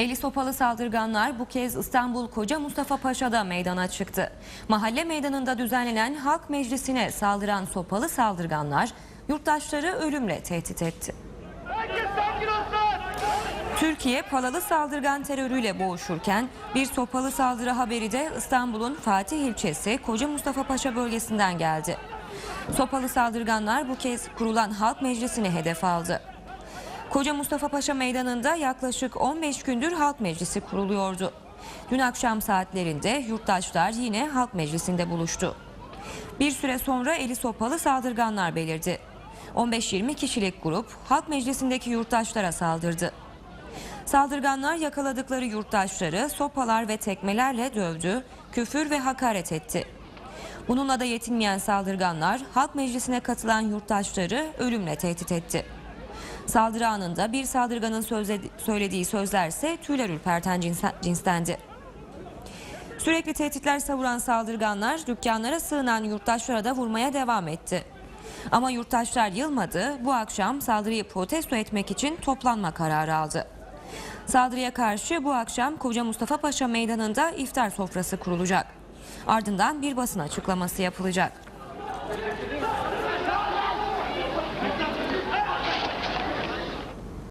Eli sopalı saldırganlar bu kez İstanbul Koca Mustafa Paşa'da meydana çıktı. Mahalle meydanında düzenlenen halk meclisine saldıran sopalı saldırganlar yurttaşları ölümle tehdit etti. Türkiye palalı saldırgan terörüyle boğuşurken bir sopalı saldırı haberi de İstanbul'un Fatih ilçesi Koca Mustafa Paşa bölgesinden geldi. Sopalı saldırganlar bu kez kurulan halk meclisini hedef aldı. Koca Mustafa Paşa meydanında yaklaşık 15 gündür halk meclisi kuruluyordu. Dün akşam saatlerinde yurttaşlar yine halk meclisinde buluştu. Bir süre sonra eli sopalı saldırganlar belirdi. 15-20 kişilik grup halk meclisindeki yurttaşlara saldırdı. Saldırganlar yakaladıkları yurttaşları sopalar ve tekmelerle dövdü, küfür ve hakaret etti. Bununla da yetinmeyen saldırganlar halk meclisine katılan yurttaşları ölümle tehdit etti. Saldırı anında bir saldırganın söylediği sözlerse tüyler ürperten cinstendi. Sürekli tehditler savuran saldırganlar dükkanlara sığınan yurttaşlara da vurmaya devam etti. Ama yurttaşlar yılmadı, bu akşam saldırıyı protesto etmek için toplanma kararı aldı. Saldırıya karşı bu akşam Koca Mustafa Paşa Meydanı'nda iftar sofrası kurulacak. Ardından bir basın açıklaması yapılacak.